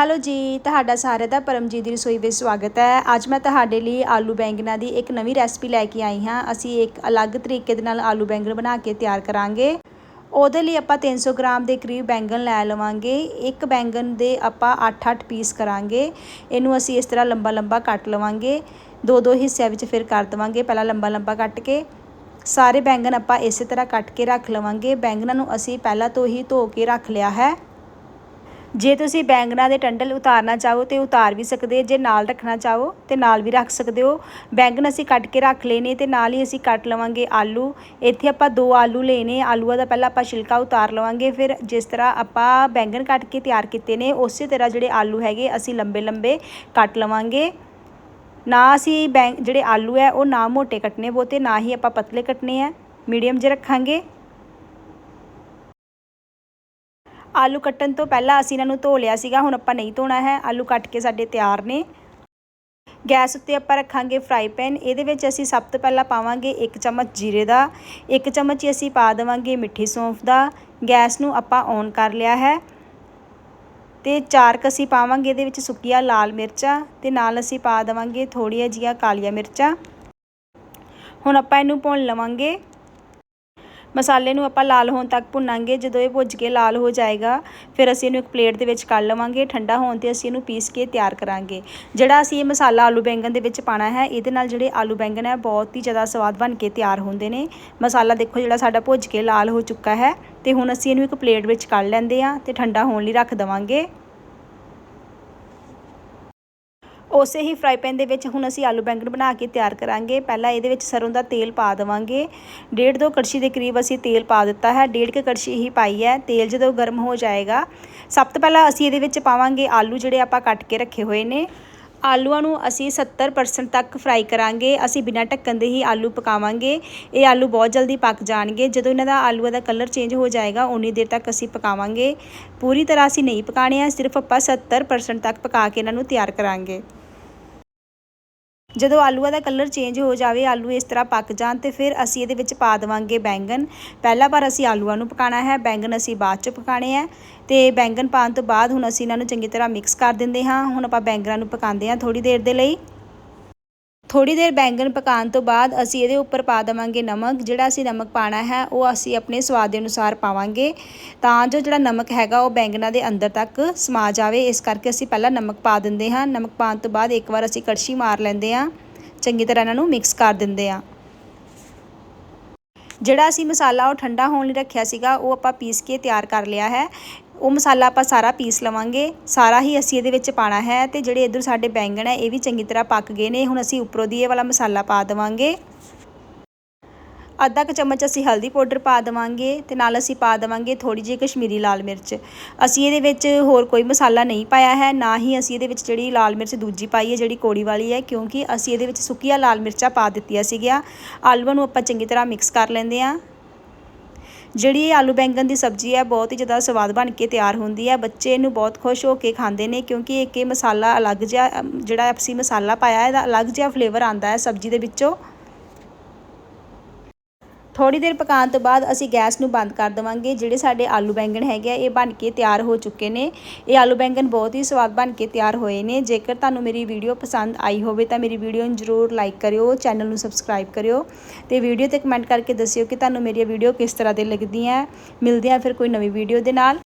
Hello ਜੀ, ਤੁਹਾਡਾ ਸਾਰਿਆਂ ਦਾ ਪਰਮਜੀਤ ਦੀ ਰਸੋਈ ਵਿੱਚ ਸਵਾਗਤ ਹੈ। ਅੱਜ ਮੈਂ ਤੁਹਾਡੇ ਲਈ ਆਲੂ ਬੈਂਗਣਾ ਦੀ ਇੱਕ ਨਵੀਂ ਰੈਸਪੀ ਲੈ ਕੇ ਆਈ ਹਾਂ। ਅਸੀਂ ਇੱਕ ਅਲੱਗ ਤਰੀਕੇ ਦੇ ਨਾਲ ਆਲੂ ਬੈਂਗਣ ਬਣਾ ਕੇ ਤਿਆਰ ਕਰਾਂਗੇ। ਉਹਦੇ ਲਈ ਆਪਾਂ 300 ਗ੍ਰਾਮ ਦੇ ਕਰੀਬ ਬੈਂਗਣ ਲੈ ਲਵਾਂਗੇ। ਇੱਕ ਬੈਂਗਣ ਦੇ ਆਪਾਂ 8-8 ਪੀਸ ਕਰਾਂਗੇ। ਇਹਨੂੰ ਅਸੀਂ ਇਸ ਤਰ੍ਹਾਂ ਲੰਬਾ ਲੰਬਾ ਕੱਟ ਲਵਾਂਗੇ। ਦੋ ਦੋ ਹਿੱਸਿਆਂ ਵਿੱਚ ਫਿਰ ਕਰ ਦਵਾਂਗੇ ਪਹਿਲਾਂ ਲੰਬਾ ਲੰਬਾ ਕੱਟ ਕੇ। ਸਾਰੇ ਬੈਂਗਣ ਆਪਾਂ ਇਸੇ ਤਰ੍ਹਾਂ ਕੱਟ ਕੇ ਰੱਖ ਲਵਾਂਗੇ। ਬੈਂਗਣਾਂ ਨੂੰ ਅਸੀਂ ਪਹਿਲਾਂ ਤੋਂ ਹੀ ਧੋ ਕੇ ਰੱਖ ਲਿਆ ਹੈ। ਜੇ ਤੁਸੀਂ ਬੈਂਗਣਾ ਦੇ ਟੰਡਲ ਉਤਾਰਨਾ ਚਾਹੋ ਤੇ ਉਤਾਰ ਵੀ ਸਕਦੇ, ਜੇ ਨਾਲ ਰੱਖਣਾ ਚਾਹੋ ਤੇ ਨਾਲ ਵੀ ਰੱਖ ਸਕਦੇ ਹੋ। ਬੈਂਗਣ ਅਸੀਂ ਕੱਟ ਕੇ ਰੱਖ ਲਏ ਨੇ ਤੇ ਨਾਲ ਹੀ ਅਸੀਂ ਕੱਟ ਲਵਾਂਗੇ ਆਲੂ। ਇੱਥੇ ਆਪਾਂ ਦੋ ਆਲੂ ਲਏ ਨੇ, ਆਲੂਆਂ ਦਾ ਪਹਿਲਾਂ ਆਪਾਂ ਛਿਲਕਾ ਉਤਾਰ ਲਵਾਂਗੇ, ਫਿਰ ਜਿਸ ਤਰ੍ਹਾਂ ਆਪਾਂ ਬੈਂਗਣ ਕੱਟ ਕੇ ਤਿਆਰ ਕੀਤੇ ਨੇ, ਉਸੇ ਤਰ੍ਹਾਂ ਜਿਹੜੇ ਆਲੂ ਹੈਗੇ ਅਸੀਂ ਲੰਬੇ ਲੰਬੇ ਕੱਟ ਲਵਾਂਗੇ। ਨਾ ਅਸੀਂ ਬੈਂ, ਜਿਹੜੇ ਆਲੂ ਹੈ ਉਹ ਨਾ ਮੋਟੇ ਕੱਟਨੇ ਬਹੁਤੇ, ਨਾ ਹੀ ਆਪਾਂ ਪਤਲੇ ਕੱਟਨੇ ਆ ਮੀਡੀਅਮ ਜੇ ਰੱਖਾਂਗੇ। ਆਲੂ ਕੱਟਣ ਤੋਂ ਪਹਿਲਾਂ ਅਸੀਂ ਇਹਨਾਂ ਨੂੰ ਧੋ ਲਿਆ ਸੀਗਾ, ਹੁਣ ਆਪਾਂ ਨਹੀਂ ਧੋਣਾ ਹੈ। ਆਲੂ ਕੱਟ ਕੇ ਸਾਡੇ ਤਿਆਰ ਨੇ। ਗੈਸ ਉੱਤੇ ਆਪਾਂ ਰੱਖਾਂਗੇ ਫਰਾਈ ਪੈਨ। ਇਹਦੇ ਵਿੱਚ ਅਸੀਂ ਸਭ ਤੋਂ ਪਹਿਲਾਂ ਪਾਵਾਂਗੇ 1 ਚਮਚ ਜੀਰੇ ਦਾ। 1 ਚਮਚ ਹੀ ਅਸੀਂ ਪਾ ਦੇਵਾਂਗੇ ਮਿੱਠੀ ਸੌਂਫ ਦਾ। ਗੈਸ ਨੂੰ ਆਪਾਂ ਔਨ ਕਰ ਲਿਆ ਹੈ। ਤੇ ਚਾਰ ਕਸੀ ਪਾਵਾਂਗੇ ਇਹਦੇ ਵਿੱਚ ਸੁੱਕੀਆਂ ਲਾਲ ਮਿਰਚਾਂ ਤੇ ਨਾਲ ਅਸੀਂ ਪਾ ਦੇਵਾਂਗੇ ਥੋੜੀਆਂ ਜੀਆਂ ਕਾਲੀਆਂ ਮਿਰਚਾਂ। ਹੁਣ ਆਪਾਂ ਇਹਨੂੰ ਭੁੰਨ ਲਵਾਂਗੇ। ਮਸਾਲੇ ਨੂੰ ਆਪਾਂ ਲਾਲ ਹੋਣ ਤੱਕ ਭੁੰਨਾਂਗੇ। ਜਦੋਂ ਇਹ ਭੁੱਜ ਕੇ ਲਾਲ ਹੋ ਜਾਏਗਾ, ਫਿਰ ਅਸੀਂ ਇਹਨੂੰ ਇੱਕ ਪਲੇਟ ਦੇ ਵਿੱਚ ਕੱਢ ਲਵਾਂਗੇ। ਠੰਡਾ ਹੋਣ ਤੇ ਅਸੀਂ ਇਹਨੂੰ ਪੀਸ ਕੇ ਤਿਆਰ ਕਰਾਂਗੇ। ਜਿਹੜਾ ਅਸੀਂ ਇਹ ਮਸਾਲਾ ਆਲੂ ਬੈਂਗਣ ਦੇ ਵਿੱਚ ਪਾਣਾ ਹੈ, ਇਹਦੇ ਨਾਲ ਜਿਹੜੇ ਆਲੂ ਬੈਂਗਣ ਹੈ, ਬਹੁਤ ਹੀ ਜ਼ਿਆਦਾ ਸਵਾਦ ਬਣ ਕੇ ਤਿਆਰ ਹੁੰਦੇ ਨੇ। ਮਸਾਲਾ ਦੇਖੋ ਜਿਹੜਾ ਸਾਡਾ ਭੁੱਜ ਕੇ ਲਾਲ ਹੋ ਚੁੱਕਾ ਹੈ ਤੇ ਹੁਣ ਅਸੀਂ ਇਹਨੂੰ ਇੱਕ ਪਲੇਟ ਵਿੱਚ ਕੱਢ ਲੈਂਦੇ ਆ ਤੇ ਠੰਡਾ ਹੋਣ ਲਈ ਰੱਖ ਦਵਾਂਗੇ। ਉਸੇ ਹੀ ਫਰਾਈ ਪੈਨ ਦੇ ਵਿੱਚ ਹੁਣ ਅਸੀਂ ਆਲੂ ਬੈਂਗਣ ਬਣਾ ਕੇ ਤਿਆਰ ਕਰਾਂਗੇ। ਪਹਿਲਾਂ ਇਹਦੇ ਵਿੱਚ ਸਰੋਂ ਦਾ ਤੇਲ ਪਾ ਦੇਵਾਂਗੇ। ਡੇਢ ਦੋ ਕੜਛੀ ਦੇ ਕਰੀਬ ਅਸੀਂ ਤੇਲ ਪਾ ਦਿੱਤਾ ਹੈ। ਡੇਢ ਕੇ ਕੜਛੀ ਹੀ ਪਾਈ ਹੈ। ਤੇਲ ਜਦੋਂ ਗਰਮ ਹੋ ਜਾਏਗਾ, ਸਭ ਤੋਂ ਪਹਿਲਾਂ ਅਸੀਂ ਇਹਦੇ ਵਿੱਚ ਪਾਵਾਂਗੇ ਆਲੂ ਜਿਹੜੇ ਆਪਾਂ ਕੱਟ ਕੇ ਰੱਖੇ ਹੋਏ ਨੇ। ਆਲੂਆਂ ਨੂੰ ਅਸੀਂ 70% ਤੱਕ ਫਰਾਈ ਕਰਾਂਗੇ। ਅਸੀਂ ਬਿਨਾਂ ਢੱਕਣ ਦੇ ਹੀ ਆਲੂ ਪਕਾਵਾਂਗੇ। ਇਹ ਆਲੂ ਬਹੁਤ ਜਲਦੀ ਪੱਕ ਜਾਣਗੇ। ਜਦੋਂ ਇਹਨਾਂ ਦਾ ਆਲੂਆਂ ਦਾ ਕਲਰ ਚੇਂਜ ਹੋ ਜਾਏਗਾ, ਉਨੀ ਦੇਰ ਤੱਕ ਅਸੀਂ ਪਕਾਵਾਂਗੇ। ਪੂਰੀ ਤਰ੍ਹਾਂ ਅਸੀਂ ਨਹੀਂ ਪਕਾਣੇ ਆ, ਸਿਰਫ ਆਪਾਂ 70% ਤੱਕ ਪਕਾ ਕੇ ਇਹਨਾਂ ਨੂੰ ਤਿਆਰ ਕਰਾਂਗੇ। ਜਦੋਂ ਆਲੂਆਂ ਦਾ ਕਲਰ ਚੇਂਜ ਹੋ ਜਾਵੇ, ਆਲੂ ਇਸ ਤਰ੍ਹਾਂ ਪੱਕ ਜਾਣ ਤੇ ਫਿਰ ਅਸੀਂ ਇਹਦੇ ਵਿੱਚ ਪਾ ਦੇਵਾਂਗੇ ਬੈਂਗਨ ਪਹਿਲਾ ਵਾਰ ਅਸੀਂ ਆਲੂਆਂ ਨੂੰ ਪਕਾਣਾ ਹੈ ਬੈਂਗਨ ਅਸੀਂ ਬਾਅਦ ਚ ਪਕਾਣੇ ਆ ਤੇ ਬੈਂਗਨ ਪਾਉਣ ਤੋਂ ਬਾਅਦ ਹੁਣ ਅਸੀਂ ਇਹਨਾਂ ਨੂੰ ਚੰਗੀ ਤਰ੍ਹਾਂ ਮਿਕਸ ਕਰ ਦਿੰਦੇ ਹਾਂ। ਹੁਣ ਆਪਾਂ ਬੈਂਗਨਾਂ ਨੂੰ ਪਕਾਉਂਦੇ ਹਾਂ ਥੋੜੀ ਦੇਰ ਦੇ ਲਈ। ਥੋੜੀ ਦੇਰ ਬੈਂਗਣ ਪਕਾਉਣ ਤੋਂ ਬਾਅਦ ਅਸੀਂ ਇਹਦੇ ਉੱਪਰ ਪਾ ਦੇਵਾਂਗੇ ਨਮਕ, ਜਿਹੜਾ ਅਸੀਂ ਨਮਕ ਪਾਣਾ ਹੈ, ਉਹ ਅਸੀਂ ਆਪਣੇ ਸਵਾਦ ਦੇ ਅਨੁਸਾਰ ਪਾਵਾਂਗੇ। ਤਾਂ ਜੋ ਜਿਹੜਾ ਨਮਕ ਹੈਗਾ, ਉਹ ਬੈਂਗਣਾ ਦੇ ਅੰਦਰ ਤੱਕ ਸਮਾ ਜਾਵੇ, ਇਸ ਕਰਕੇ ਅਸੀਂ ਪਹਿਲਾਂ ਨਮਕ ਪਾ ਦਿੰਦੇ ਹਾਂ। ਨਮਕ ਪਾਉਣ ਤੋਂ ਬਾਅਦ ਇੱਕ ਵਾਰ ਅਸੀਂ ਕੜਛੀ ਮਾਰ ਲੈਂਦੇ ਹਾਂ। ਚੰਗੀ ਤਰ੍ਹਾਂ ਇਹਨਾਂ ਨੂੰ ਮਿਕਸ ਕਰ ਦਿੰਦੇ ਹਾਂ। ਜਿਹੜਾ ਅਸੀਂ ਮਸਾਲਾ ਉਹ ਠੰਡਾ ਹੋਣ ਲਈ ਰੱਖਿਆ ਸੀਗਾ, ਉਹ ਆਪਾਂ ਪੀਸ ਕੇ ਤਿਆਰ ਕਰ ਲਿਆ ਹੈ। ਉਹ ਮਸਾਲਾ ਆਪਾਂ ਸਾਰਾ ਪੀਸ ਲਵਾਂਗੇ। ਸਾਰਾ ਹੀ ਅਸੀਂ ਇਹਦੇ ਵਿੱਚ ਪਾਣਾ ਹੈ ਤੇ ਜਿਹੜੇ ਇਧਰ ਸਾਡੇ ਬੈਂਗਣ ਹੈ, ਇਹ ਵੀ ਚੰਗੀ ਤਰ੍ਹਾਂ ਪੱਕ ਗਏ ਨੇ। ਹੁਣ ਅਸੀਂ ਉੱਪਰੋਂ ਦੀ ਇਹ ਵਾਲਾ ਮਸਾਲਾ ਪਾ ਦੇਵਾਂਗੇ। ਅੱਧਾ ਕੁ ਚਮਚ ਅਸੀਂ ਹਲਦੀ ਪਾਊਡਰ ਪਾ ਦੇਵਾਂਗੇ ਤੇ ਨਾਲ ਅਸੀਂ ਪਾ ਦੇਵਾਂਗੇ ਥੋੜੀ ਜਿਹੀ ਕਸ਼ਮੀਰੀ ਲਾਲ ਮਿਰਚ। ਅਸੀਂ ਇਹਦੇ ਵਿੱਚ ਹੋਰ ਕੋਈ ਮਸਾਲਾ ਨਹੀਂ ਪਾਇਆ ਹੈ, ਨਾ ਹੀ ਅਸੀਂ ਇਹਦੇ ਵਿੱਚ ਜਿਹੜੀ ਲਾਲ ਮਿਰਚ ਦੂਜੀ ਪਾਈ ਹੈ, ਜਿਹੜੀ ਕੋੜੀ ਵਾਲੀ ਹੈ, ਕਿਉਂਕਿ ਅਸੀਂ ਇਹਦੇ ਵਿੱਚ ਸੁੱਕੀਆਂ ਲਾਲ ਮਿਰਚਾਂ ਪਾ ਦਿੱਤੀਆਂ ਸੀਗੀਆਂ। ਆਲੂਆਂ ਨੂੰ ਆਪਾਂ ਚੰਗੀ ਤਰ੍ਹਾਂ ਮਿਕਸ ਕਰ ਲੈਂਦੇ ਆ ਜਿਹੜੀ ਇਹ ਆਲੂ ਬੈਂਗਣ ਦੀ ਸਬਜ਼ੀ ਹੈ, ਬਹੁਤ ਹੀ ਜ਼ਿਆਦਾ ਸਵਾਦ ਬਣ ਕੇ ਤਿਆਰ ਹੁੰਦੀ ਹੈ। ਬੱਚੇ ਇਹਨੂੰ ਬਹੁਤ ਖੁਸ਼ ਹੋ ਕੇ ਖਾਂਦੇ ਨੇ, ਕਿਉਂਕਿ ਇੱਕ ਇਹ ਮਸਾਲਾ ਅਲੱਗ ਜਿਹਾ ਜਿਹੜਾ ਅਸੀਂ ਮਸਾਲਾ ਪਾਇਆ, ਇਹਦਾ ਅਲੱਗ ਜਿਹਾ ਫਲੇਵਰ ਆਉਂਦਾ ਹੈ ਸਬਜ਼ੀ ਦੇ ਵਿੱਚੋਂ। ਥੋੜੀ ਦੇਰ ਪਕਾਉਣ ਤੋਂ ਬਾਅਦ ਅਸੀਂ ਗੈਸ ਨੂੰ ਬੰਦ ਕਰ ਦੇਵਾਂਗੇ। ਜਿਹੜੇ ਸਾਡੇ ਆਲੂ ਬੈਂਗਣ ਹੈਗੇ ਆ, ਇਹ ਬਣ ਕੇ ਤਿਆਰ ਹੋ ਚੁੱਕੇ ਨੇ। ਇਹ ਆਲੂ ਬੈਂਗਣ ਬਹੁਤ ਹੀ ਸਵਾਦ ਬਣ ਕੇ ਤਿਆਰ ਹੋਏ ਨੇ। ਜੇਕਰ ਤੁਹਾਨੂੰ ਮੇਰੀ ਵੀਡੀਓ ਪਸੰਦ ਆਈ ਹੋਵੇ ਤਾਂ ਮੇਰੀ ਵੀਡੀਓ ਨੂੰ ਜ਼ਰੂਰ ਲਾਈਕ ਕਰਿਓ, ਚੈਨਲ ਨੂੰ ਸਬਸਕ੍ਰਾਈਬ ਕਰਿਓ ਤੇ ਵੀਡੀਓ ਤੇ ਕਮੈਂਟ ਕਰਕੇ ਦੱਸਿਓ ਕਿ ਤੁਹਾਨੂੰ ਮੇਰੀ ਵੀਡੀਓ ਕਿਸ ਤਰ੍ਹਾਂ ਦੀ ਲੱਗਦੀਆਂ। ਮਿਲਦੇ ਆ ਫਿਰ ਕੋਈ ਨਵੀਂ ਵੀਡੀਓ ਦੇ ਨਾਲ।